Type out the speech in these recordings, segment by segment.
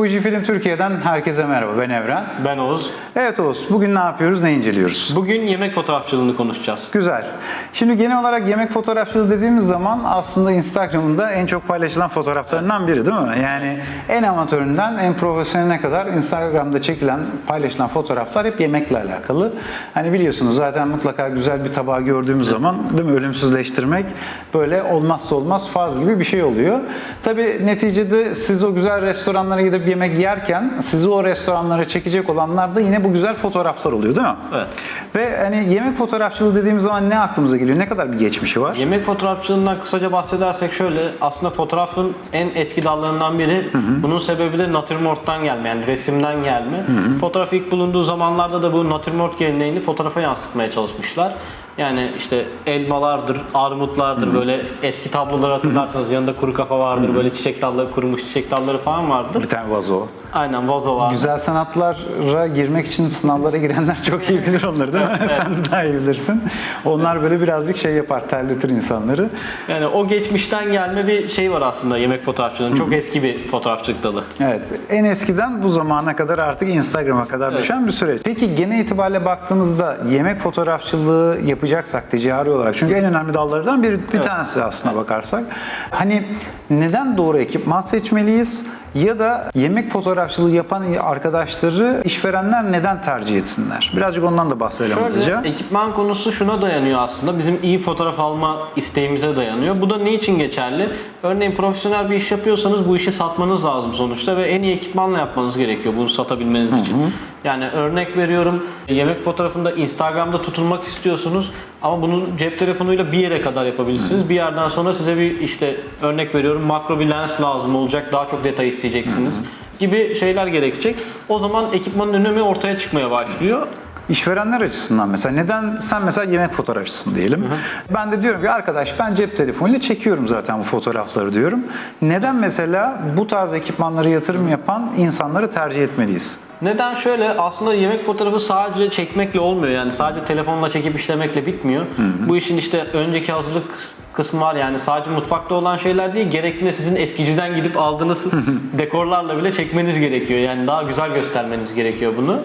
Fujifilm Türkiye'den herkese merhaba. Ben Evren. Ben Oğuz. Evet Oğuz, bugün ne yapıyoruz, ne inceliyoruz? Bugün yemek fotoğrafçılığını konuşacağız. Güzel. Şimdi genel olarak yemek fotoğrafçılığı dediğimiz zaman aslında Instagram'ın da en çok paylaşılan fotoğraflarından biri değil mi? Yani en amatöründen en profesyoneline kadar Instagram'da çekilen, paylaşılan fotoğraflar hep yemekle alakalı. Hani biliyorsunuz zaten mutlaka güzel bir tabağı gördüğümüz zaman değil mi ölümsüzleştirmek böyle olmazsa olmaz faz gibi bir şey oluyor. Tabii neticede siz o güzel restoranlara gidip yemek yerken sizi o restoranlara çekecek olanlar da yine bu güzel fotoğraflar oluyor değil mi? Evet. Ve hani yemek fotoğrafçılığı dediğimiz zaman ne aklımıza geliyor? Ne kadar bir geçmişi var? Yemek fotoğrafçılığından kısaca bahsedersek şöyle, aslında fotoğrafın en eski dallarından biri. Bunun sebebi de natürmorttan gelme, yani resimden gelme. Fotoğraf ilk bulunduğu zamanlarda da bu natürmort geleneğini fotoğrafa yansıtmaya çalışmışlar. Yani işte elmalardır, armutlardır, böyle eski tabloları hatırlarsanız yanında kuru kafa vardır, böyle çiçek dalları, kurumuş çiçek dalları falan vardır. Bir tane vazo. Aynen vazo var. Güzel sanatlara girmek için sınavlara girenler çok iyi bilir onları değil mi? Sen de daha iyi bilirsin. Onlar böyle birazcık şey yapar, terletir insanları. Yani o geçmişten gelme bir şey var aslında yemek fotoğrafçılığının. Çok eski bir fotoğrafçılık dalı. Evet. En eskiden bu zamana kadar artık Instagram'a kadar düşen bir süreç. Peki genel itibariyle baktığımızda yemek fotoğrafçılığı yapacaksak ticari olarak çünkü en önemli dallardan bir, bir tanesi aslına bakarsak. Hani neden doğru ekipman seçmeliyiz? Ya da yemek fotoğrafçılığı yapan arkadaşları işverenler neden tercih etsinler? Birazcık ondan da bahsedelim hızlıca. Ekipman konusu şuna dayanıyor aslında. Bizim iyi fotoğraf alma isteğimize dayanıyor. Bu da ne için geçerli? Örneğin profesyonel bir iş yapıyorsanız bu işi satmanız lazım sonuçta ve en iyi ekipmanla yapmanız gerekiyor bunu satabilmeniz için. Yani örnek veriyorum yemek fotoğrafında Instagram'da tutulmak istiyorsunuz ama bunu cep telefonuyla bir yere kadar yapabilirsiniz. Bir yerden sonra size bir işte örnek veriyorum makro bir lens lazım olacak. Daha çok detay isteyeceksiniz gibi şeyler gerekecek. O zaman ekipmanın önemi ortaya çıkmaya başlıyor. İşverenler açısından mesela neden sen mesela yemek fotoğrafçısın diyelim. Ben de diyorum ki arkadaş ben cep telefonuyla çekiyorum zaten bu fotoğrafları diyorum. Neden mesela bu tarz ekipmanlara yatırım yapan insanları tercih etmeliyiz? Neden şöyle aslında yemek fotoğrafı sadece çekmekle olmuyor yani sadece telefonla çekip işlemekle bitmiyor. Bu işin işte önceki hazırlık kısmı var yani sadece mutfakta olan şeyler değil gerektiğinde sizin eskiciden gidip aldığınız dekorlarla bile çekmeniz gerekiyor. Yani daha güzel göstermeniz gerekiyor bunu.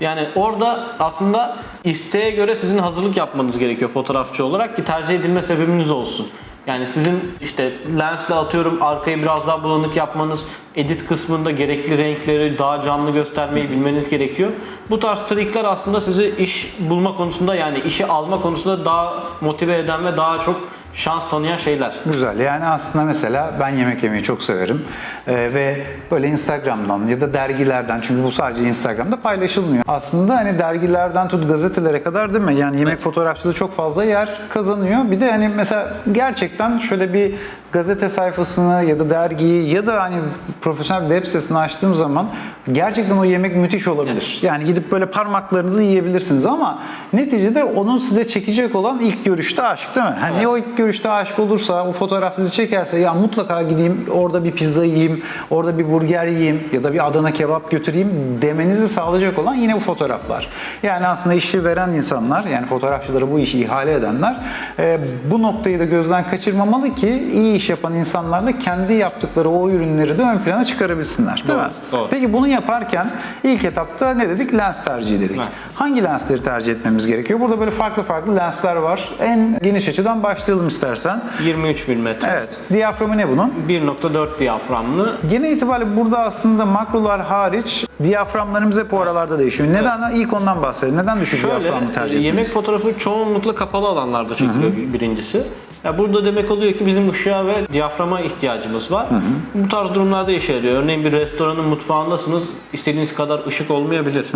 Yani orada aslında isteğe göre sizin hazırlık yapmanız gerekiyor fotoğrafçı olarak ki tercih edilme sebebiniz olsun. Yani sizin işte lensle atıyorum arkayı biraz daha bulanık yapmanız, edit kısmında gerekli renkleri daha canlı göstermeyi bilmeniz gerekiyor. Bu tarz trikler aslında sizi iş bulma konusunda yani işi alma konusunda daha motive eden ve daha çok şans tanıyan şeyler. Güzel. Yani aslında mesela ben yemek yemeyi çok severim. Ee, ve böyle Instagram'dan ya da dergilerden çünkü bu sadece Instagram'da paylaşılmıyor. Aslında hani dergilerden tut gazetelere kadar değil mi? Yani yemek fotoğrafçılığı çok fazla yer kazanıyor. Bir de hani mesela gerçekten şöyle bir gazete sayfasını ya da dergiyi ya da hani profesyonel web sitesini açtığım zaman gerçekten o yemek müthiş olabilir. Yani gidip böyle parmaklarınızı yiyebilirsiniz ama neticede onun size çekecek olan ilk görüşte aşk değil mi? Hani Evet. o ilk görüşte aşk olursa, o fotoğraf sizi çekerse ya mutlaka gideyim orada bir pizza yiyeyim, orada bir burger yiyeyim ya da bir Adana kebap götüreyim demenizi sağlayacak olan yine bu fotoğraflar. Yani aslında işi veren insanlar, yani fotoğrafçılara bu işi ihale edenler e, bu noktayı da gözden kaçırmamalı ki iyi iş yapan insanlar da kendi yaptıkları o ürünleri de ön plana çıkarabilsinler. Değil Doğru, mi? doğru. Peki bunu yaparken ilk etapta ne dedik? Lens tercihi dedik. Evet. Hangi lensleri tercih etmemiz gerekiyor? Burada böyle farklı farklı lensler var. En geniş açıdan başlayalım istersen. 23 mm. Evet. Diyaframı ne bunun? 1.4 diyaframlı. Genel itibariyle burada aslında makrolar hariç diyaframlarımız hep o aralarda değişiyor. Neden? İlk ondan bahsedelim. Neden düşük Şöyle, diyaframı tercih e, yemek fotoğrafı çoğunlukla kapalı alanlarda çekiliyor birincisi. Ya burada demek oluyor ki bizim ışığa ve diyaframa ihtiyacımız var. Bu tarz durumlarda işe yarıyor. Örneğin bir restoranın mutfağındasınız, istediğiniz kadar ışık olmayabilir.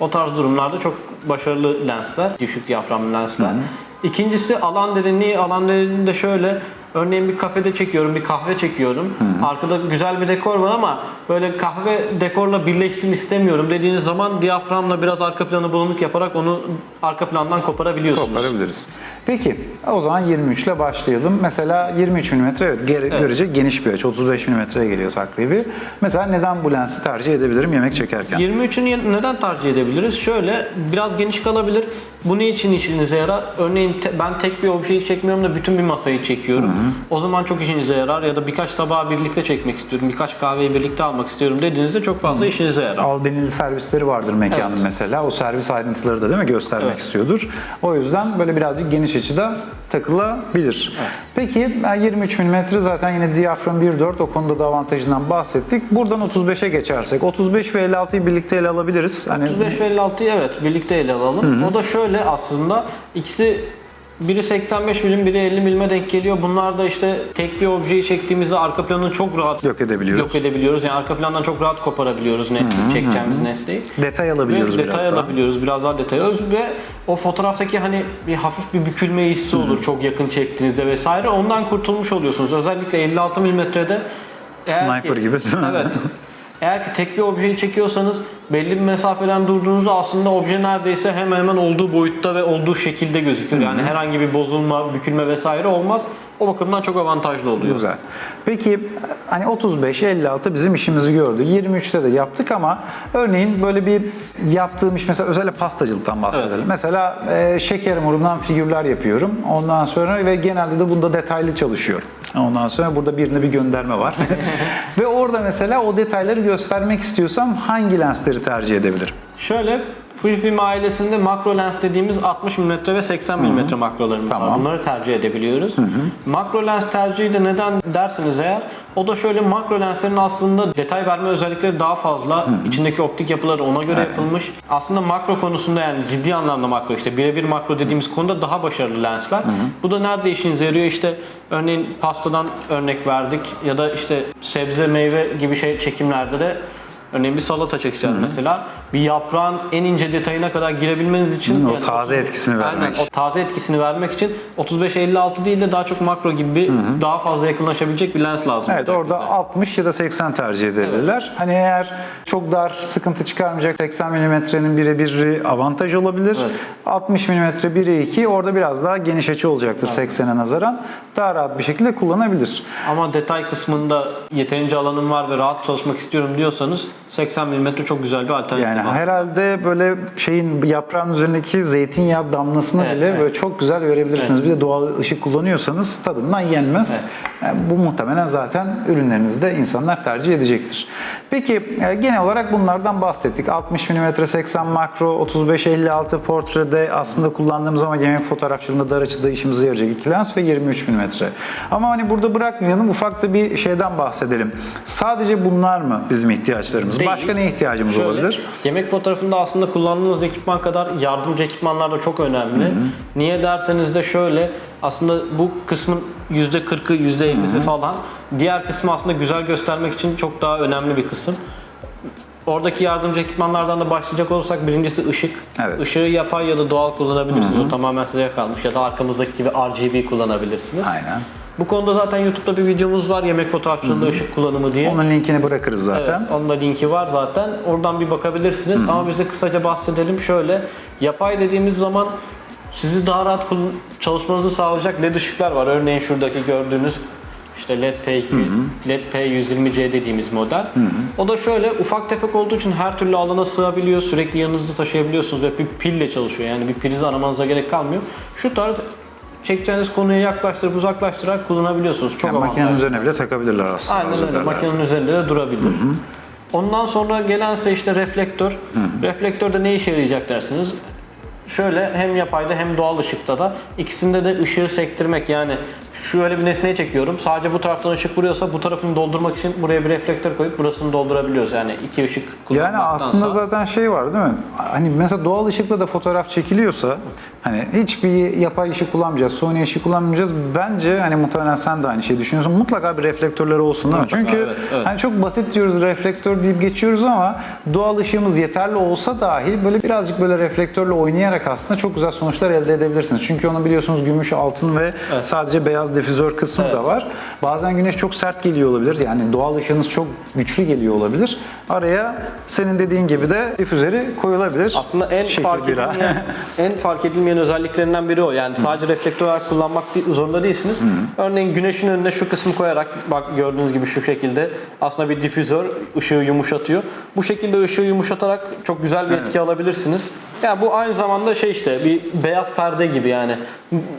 O tarz durumlarda çok başarılı lensler, düşük diyaframlı lensler. İkincisi alan derinliği. Alan derinliği de şöyle. Örneğin bir kafede çekiyorum, bir kahve çekiyorum. Arkada güzel bir dekor var ama böyle kahve dekorla birleşsin istemiyorum dediğiniz zaman diyaframla biraz arka planı bulanık yaparak onu arka plandan koparabiliyorsunuz. Koparabiliriz. Peki o zaman 23 ile başlayalım. Mesela 23 mm evet, gere- görece geniş bir açı. 35 mm'ye geliyor takribi. Mesela neden bu lensi tercih edebilirim yemek çekerken? 23'ünü neden tercih edebiliriz? Şöyle biraz geniş kalabilir. Bu ne için işinize yarar? Örneğin te- ben tek bir objeyi çekmiyorum da bütün bir masayı çekiyorum. O zaman çok işinize yarar ya da birkaç tabağı birlikte çekmek istiyorum, birkaç kahveyi birlikte almak istiyorum dediğinizde çok fazla işinize yarar. Albenili servisleri vardır mekanın Evet. mesela. O servis ayrıntıları da değil mi göstermek Evet. istiyordur. O yüzden böyle birazcık geniş açıda takılabilir. Peki ben 23 mm zaten yine diyafram 1.4 o konuda da avantajından bahsettik. Buradan 35'e geçersek 35 ve 56'yı birlikte ele alabiliriz. Hani 35 ve 56'yı evet birlikte ele alalım. O da şöyle aslında ikisi biri 85 milim, biri 50 milime denk geliyor. Bunlar da işte tek bir objeyi çektiğimizde arka planını çok rahat yok edebiliyoruz. yok edebiliyoruz. Yani arka plandan çok rahat koparabiliyoruz nesneyi, çekeceğimiz nesneyi. Detay alabiliyoruz ve biraz detay daha. alabiliyoruz, biraz daha detay alıyoruz ve o fotoğraftaki hani bir hafif bir bükülme hissi olur çok yakın çektiğinizde vesaire. Ondan kurtulmuş oluyorsunuz. Özellikle 56 milimetrede Sniper ki- gibi? Evet. Eğer ki tek bir objeyi çekiyorsanız belli bir mesafeden durduğunuzda aslında obje neredeyse hemen hemen olduğu boyutta ve olduğu şekilde gözüküyor. Yani herhangi bir bozulma, bükülme vesaire olmaz. O bakımdan çok avantajlı oluyor. Güzel. Peki hani 35, 56 bizim işimizi gördü. 23'te de yaptık ama örneğin böyle bir yaptığım iş mesela özellikle pastacılıktan bahsedelim. Evet. Mesela e, şeker hamurundan figürler yapıyorum. Ondan sonra ve genelde de bunda detaylı çalışıyorum. Ondan sonra burada birine bir gönderme var. ve orada mesela o detayları göstermek istiyorsam hangi lensleri tercih edebilirim? Şöyle Fujifilm ailesinde makro lens dediğimiz 60 mm ve 80 mm makrolarımız var. Tamam. Bunları tercih edebiliyoruz. Makro lens tercihi de neden dersiniz eğer o da şöyle makro lenslerin aslında detay verme özellikleri daha fazla. İçindeki optik yapıları ona göre yapılmış. Aslında makro konusunda yani ciddi anlamda makro işte birebir makro dediğimiz konuda daha başarılı lensler. Bu da nerede işinize yarıyor? İşte örneğin pastadan örnek verdik ya da işte sebze meyve gibi şey çekimlerde de Örneğin bir salata çekeceğiz mesela. Bir yaprağın en ince detayına kadar girebilmeniz için o taze etkisini vermek Aynen, için. o taze etkisini vermek için 35-56 değil de daha çok makro gibi daha fazla yakınlaşabilecek bir lens lazım. Evet orada bize. 60 ya da 80 tercih edebilirler. Hani eğer çok dar sıkıntı çıkarmayacak 80 mm'nin birebiri avantaj olabilir. Evet. 60 mm 1'e 2 orada biraz daha geniş açı olacaktır 80'e nazaran. Daha rahat bir şekilde kullanabilir. Ama detay kısmında yeterince alanım var ve rahat çalışmak istiyorum diyorsanız 80 mm çok güzel bir alternatif Yani aslında. herhalde böyle şeyin yaprağın üzerindeki zeytinyağı damlasını Evet, bile evet. böyle çok güzel görebilirsiniz. Bir de doğal ışık kullanıyorsanız tadından yenmez. Yani bu muhtemelen zaten ürünlerinizde insanlar tercih edecektir. Peki e, genel olarak bunlardan bahsettik. 60 mm 80 makro, 35-56 portrede aslında kullandığımız ama yemek fotoğrafçılığında dar açıda işimize yarayacak iki lens ve 23 mm. Ama hani burada bırakmayalım ufak da bir şeyden bahsedelim. Sadece bunlar mı bizim ihtiyaçlarımız? Değil. Başka ne ihtiyacımız Şöyle, olabilir? Yemek fotoğrafında aslında kullandığınız ekipman kadar yardımcı ekipmanlar da çok önemli. Niye derseniz de şöyle aslında bu kısmın %40'ı %50'si falan. Diğer kısmı aslında güzel göstermek için çok daha önemli bir kısım. Oradaki yardımcı ekipmanlardan da başlayacak olursak birincisi ışık. Evet. Işığı yapay ya da doğal kullanabilirsiniz. O tamamen size kalmış. Ya da arkamızdaki gibi RGB kullanabilirsiniz. Aynen. Bu konuda zaten YouTube'da bir videomuz var yemek fotoğrafçılığında ışık kullanımı diye. Onun linkini bırakırız zaten. Evet, onun da linki var zaten. Oradan bir bakabilirsiniz. Ama bize kısaca bahsedelim. Şöyle, yapay dediğimiz zaman sizi daha rahat çalışmanızı sağlayacak led ışıklar var. Örneğin şuradaki gördüğünüz işte LED P2, LED P120C dediğimiz model. O da şöyle ufak tefek olduğu için her türlü alana sığabiliyor. Sürekli yanınızda taşıyabiliyorsunuz ve bir pille çalışıyor. Yani bir priz aramanıza gerek kalmıyor. Şu tarz çekeceğiniz konuya yaklaştırıp uzaklaştırarak kullanabiliyorsunuz. Çok Yani makinenin üzerine bile takabilirler aslında. Aynen öyle. Makinenin üzerinde de durabilir. Ondan sonra gelense işte reflektör. Reflektörde ne işe yarayacak dersiniz? Şöyle hem yapayda hem doğal ışıkta da ikisinde de ışığı sektirmek yani şöyle bir nesneyi çekiyorum. Sadece bu taraftan ışık vuruyorsa bu tarafını doldurmak için buraya bir reflektör koyup burasını doldurabiliyoruz. Yani iki ışık Yani kullanmaktansa. aslında zaten şey var değil mi? Hani mesela doğal ışıkla da fotoğraf çekiliyorsa hani hiçbir yapay ışık kullanmayacağız, Sony ışık kullanmayacağız. Bence hani muhtemelen sen de aynı şeyi düşünüyorsun. Mutlaka bir reflektörleri olsun değil mi? Mutlaka, Çünkü evet, evet. hani çok basit diyoruz reflektör deyip geçiyoruz ama doğal ışığımız yeterli olsa dahi böyle birazcık böyle reflektörle oynayarak aslında çok güzel sonuçlar elde edebilirsiniz. Çünkü onu biliyorsunuz gümüş, altın ve sadece beyaz difüzör kısmı da Evet. var. Bazen güneş çok sert geliyor olabilir. Yani doğal ışığınız çok güçlü geliyor olabilir. Araya senin dediğin gibi de difüzörü koyulabilir. Aslında en Şekil fark edilmeyen, en fark edilmeyen özelliklerinden biri o. Yani sadece reflektör olarak kullanmak zorunda değilsiniz. Örneğin güneşin önüne şu kısmı koyarak bak gördüğünüz gibi şu şekilde aslında bir difüzör ışığı yumuşatıyor. Bu şekilde ışığı yumuşatarak çok güzel bir etki alabilirsiniz. Yani bu aynı zamanda şey işte bir beyaz perde gibi yani.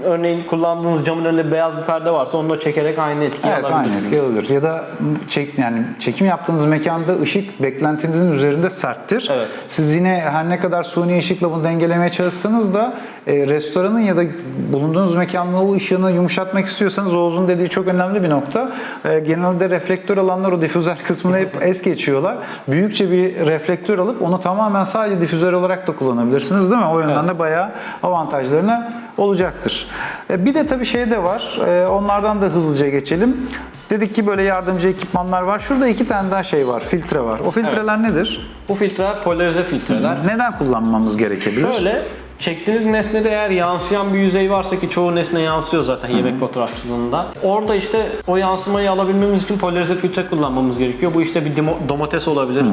Örneğin kullandığınız camın önünde beyaz bir perde varsa onu da çekerek aynı etkiyi Evet aynı alabilirsiniz. etki alır. Ya da çek yani çekim yaptığınız mekanda ışık beklentinizin üzerinde serttir. Evet. Siz yine her ne kadar suni ışıkla bunu dengelemeye çalışsanız da e, restoranın ya da bulunduğunuz mekanın o ışığını yumuşatmak istiyorsanız Oğuz'un dediği çok önemli bir nokta. E, genelde reflektör alanlar o difüzör kısmını hep es geçiyorlar. Büyükçe bir reflektör alıp onu tamamen sadece difüzör olarak da kullanabilirsiniz değil mi? O yönden de bayağı avantajlarına olacaktır. E, bir de tabii şey de var. E, onlardan da hızlıca geçelim. Dedik ki böyle yardımcı ekipmanlar var. Şurada iki tane daha şey var. Filtre var. O filtreler nedir? Bu filtreler polarize filtreler. Neden kullanmamız gerekebilir? Şöyle çektiğiniz nesnede eğer yansıyan bir yüzey varsa ki çoğu nesne yansıyor zaten yemek fotoğrafçılığında. Orada işte o yansımayı alabilmemiz için polarize filtre kullanmamız gerekiyor. Bu işte bir domates olabilir.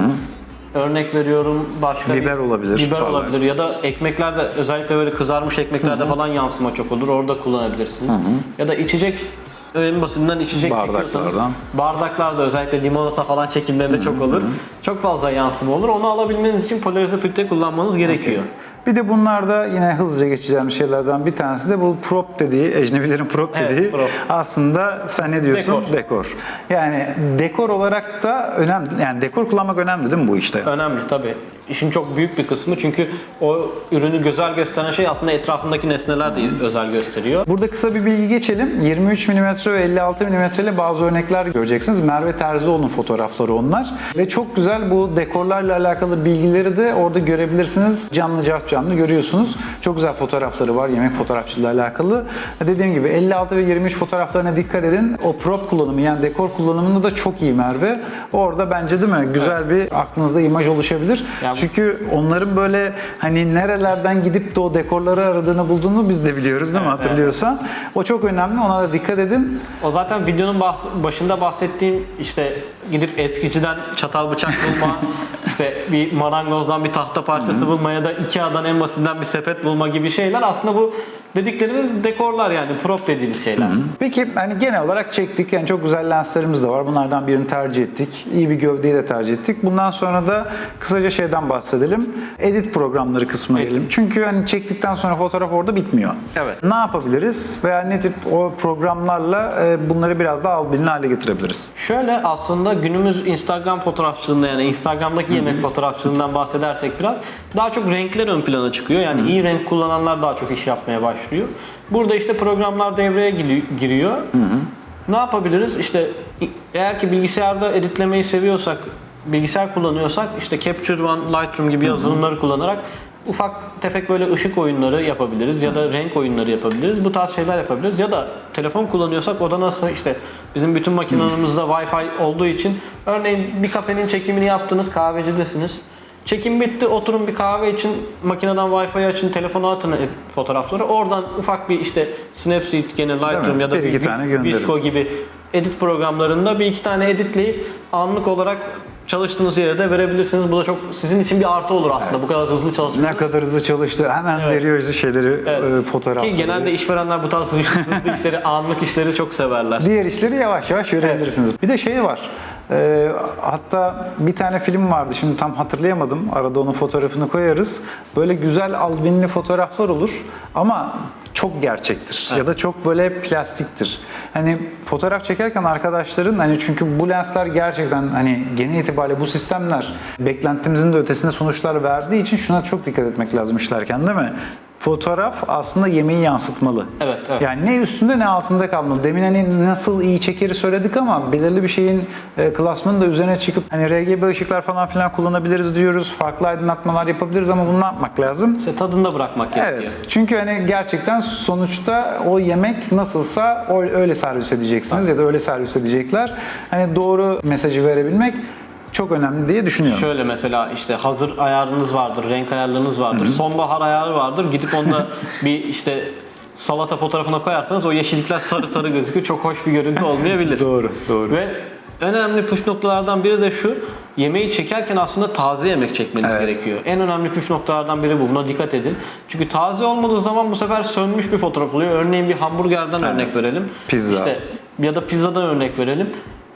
Örnek veriyorum başka Biber bir, olabilir. Biber Vallahi. olabilir ya da ekmeklerde özellikle böyle kızarmış ekmeklerde falan yansıma çok olur. Orada kullanabilirsiniz. Ya da içecek en basitinden içecek Bardaklardan. bardaklarda özellikle limonata falan çekimlerinde çok olur. Çok fazla yansıma olur. Onu alabilmeniz için polarize filtre kullanmanız gerekiyor. Bir de bunlarda yine hızlıca geçeceğim şeylerden bir tanesi de bu prop dediği, ecnebilerin prop Evet, dediği prop. aslında sen ne diyorsun? Dekor. Yani dekor olarak da önemli. Yani dekor kullanmak önemli değil mi bu işte? Önemli tabii. İşin çok büyük bir kısmı çünkü o ürünü güzel gösteren şey aslında etrafındaki nesneler de özel gösteriyor. Burada kısa bir bilgi geçelim. 23 mm ve 56 mm ile bazı örnekler göreceksiniz. Merve Terzioğlu'nun fotoğrafları onlar. Ve çok güzel bu dekorlarla alakalı bilgileri de orada görebilirsiniz. Canlı cevap canlı görüyorsunuz. Çok güzel fotoğrafları var yemek fotoğrafçılığı alakalı. Dediğim gibi 56 ve 23 fotoğraflarına dikkat edin. O prop kullanımı yani dekor kullanımında da çok iyi Merve. Orada bence değil mi? Güzel bir aklınızda imaj oluşabilir. Ya- Çünkü onların böyle hani nerelerden gidip de o dekorları aradığını bulduğunu biz de biliyoruz değil mi? Evet, evet. Hatırlıyorsan. O çok önemli. Ona da dikkat edin. O zaten videonun bahs- başında bahsettiğim işte gidip eskiciden çatal bıçak bulma, işte bir marangozdan bir tahta parçası bulma ya da Ikea'dan en basitinden bir sepet bulma gibi şeyler aslında bu dediklerimiz dekorlar yani prop dediğimiz şeyler. Peki hani genel olarak çektik. Yani çok güzel lenslerimiz de var. Bunlardan birini tercih ettik. İyi bir gövdeyi de tercih ettik. Bundan sonra da kısaca şeyden bahsedelim. Edit programları kısmına Edit. gelelim. Çünkü hani çektikten sonra fotoğraf orada bitmiyor. Evet. Ne yapabiliriz? Veya ne tip o programlarla e, bunları biraz daha albenili hale getirebiliriz? Şöyle aslında günümüz Instagram fotoğrafçılığında yani Instagram'daki yemek fotoğrafçılığından bahsedersek biraz daha çok renkler ön plana çıkıyor. Yani iyi renk kullananlar daha çok iş yapmaya başlıyor. Burada işte programlar devreye giri- giriyor. Ne yapabiliriz? İşte eğer ki bilgisayarda editlemeyi seviyorsak, bilgisayar kullanıyorsak işte Capture One, Lightroom gibi yazılımları kullanarak ufak tefek böyle ışık oyunları yapabiliriz ya da renk oyunları yapabiliriz. Bu tarz şeyler yapabiliriz. Ya da telefon kullanıyorsak o da nasıl işte bizim bütün makinelerimizde Wi-Fi olduğu için örneğin bir kafenin çekimini yaptınız, kahvecidesiniz. Çekim bitti, oturun bir kahve için makineden Wi-Fi açın, telefona atın fotoğrafları. Oradan ufak bir işte Snapseed, gene Lightroom ya da Bir bir gönderin. Visco gibi edit programlarında bir iki tane editleyip anlık olarak çalıştığınız yere de verebilirsiniz. Bu da çok sizin için bir artı olur aslında. Bu kadar hızlı çalışmak. Ne kadar hızlı çalıştı. Hemen Evet. veriyor bize şeyleri, Evet. e, fotoğrafları. Ki genelde işverenler bu tarz hızlı işleri, anlık işleri çok severler. Diğer işleri yavaş yavaş öğrenirsiniz. Bir de şey var. Ee, hatta bir tane film vardı şimdi tam hatırlayamadım. Arada onun fotoğrafını koyarız. Böyle güzel albinli fotoğraflar olur ama çok gerçektir ya da çok böyle plastiktir. Hani fotoğraf çekerken arkadaşların hani çünkü bu lensler gerçekten hani genel itibariyle bu sistemler beklentimizin de ötesinde sonuçlar verdiği için şuna çok dikkat etmek lazım işlerken değil mi? Fotoğraf aslında yemeği yansıtmalı. Evet, evet. Yani ne üstünde ne altında kalmalı. Demin hani nasıl iyi çekeri söyledik ama belirli bir şeyin e, klasmanın da üzerine çıkıp hani RGB ışıklar falan filan kullanabiliriz diyoruz. Farklı aydınlatmalar yapabiliriz ama bunu ne yapmak lazım? İşte tadında bırakmak gerekiyor. Evet. Çünkü hani gerçekten sonuçta o yemek nasılsa öyle servis edeceksiniz ya da öyle servis edecekler. Hani doğru mesajı verebilmek çok önemli diye düşünüyorum. Şöyle mesela işte hazır ayarınız vardır, renk ayarlarınız vardır, sonbahar ayarı vardır. Gidip onda bir işte salata fotoğrafına koyarsanız o yeşillikler sarı sarı gözükür. Çok hoş bir görüntü olmayabilir. Doğru, doğru. Ve önemli püf noktalardan biri de şu. Yemeği çekerken aslında taze yemek çekmeniz Evet. gerekiyor. En önemli püf noktalardan biri bu. Buna dikkat edin. Çünkü taze olmadığı zaman bu sefer sönmüş bir fotoğraf oluyor. Örneğin bir hamburgerden örnek verelim. Pizza. İşte ya da pizzadan örnek verelim.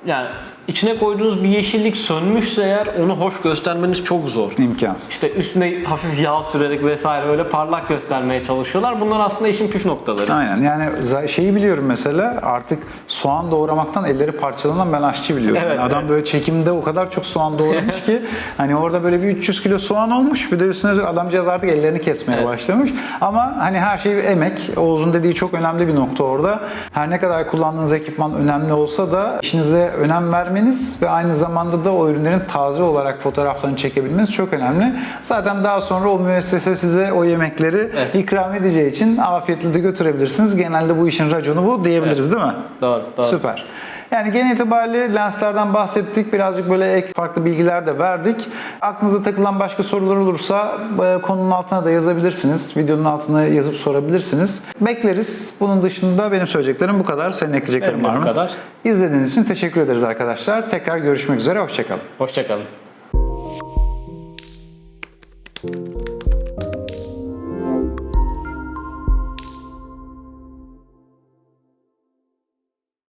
Yani içine koyduğunuz bir yeşillik sönmüşse eğer onu hoş göstermeniz çok zor. İmkansız. İşte üstüne hafif yağ sürerek vesaire öyle parlak göstermeye çalışıyorlar. Bunlar aslında işin püf noktaları. Aynen yani şeyi biliyorum mesela artık soğan doğramaktan elleri parçalanan ben aşçı biliyorum. Evet, Yani adam evet. böyle çekimde o kadar çok soğan doğramış ki hani orada böyle bir 300 kilo soğan olmuş bir de üstüne adamcağız artık ellerini kesmeye Evet. başlamış. Ama hani her şey emek. Oğuz'un dediği çok önemli bir nokta orada. Her ne kadar kullandığınız ekipman önemli olsa da işinize önem vermeniz ve aynı zamanda da o ürünlerin taze olarak fotoğraflarını çekebilmeniz çok önemli. Zaten daha sonra o müessese size o yemekleri Evet. ikram edeceği için afiyetle de götürebilirsiniz. Genelde bu işin raconu bu diyebiliriz değil mi? Doğru, doğru. Süper. Yani genel itibariyle lenslerden bahsettik. Birazcık böyle ek farklı bilgiler de verdik. Aklınıza takılan başka sorular olursa e, konunun altına da yazabilirsiniz. Videonun altına yazıp sorabilirsiniz. Bekleriz. Bunun dışında benim söyleyeceklerim bu kadar. Senin ekleyeceklerin Benim var bu mı? kadar. İzlediğiniz için teşekkür ederiz arkadaşlar. Tekrar görüşmek üzere. Hoşçakalın. Hoşçakalın.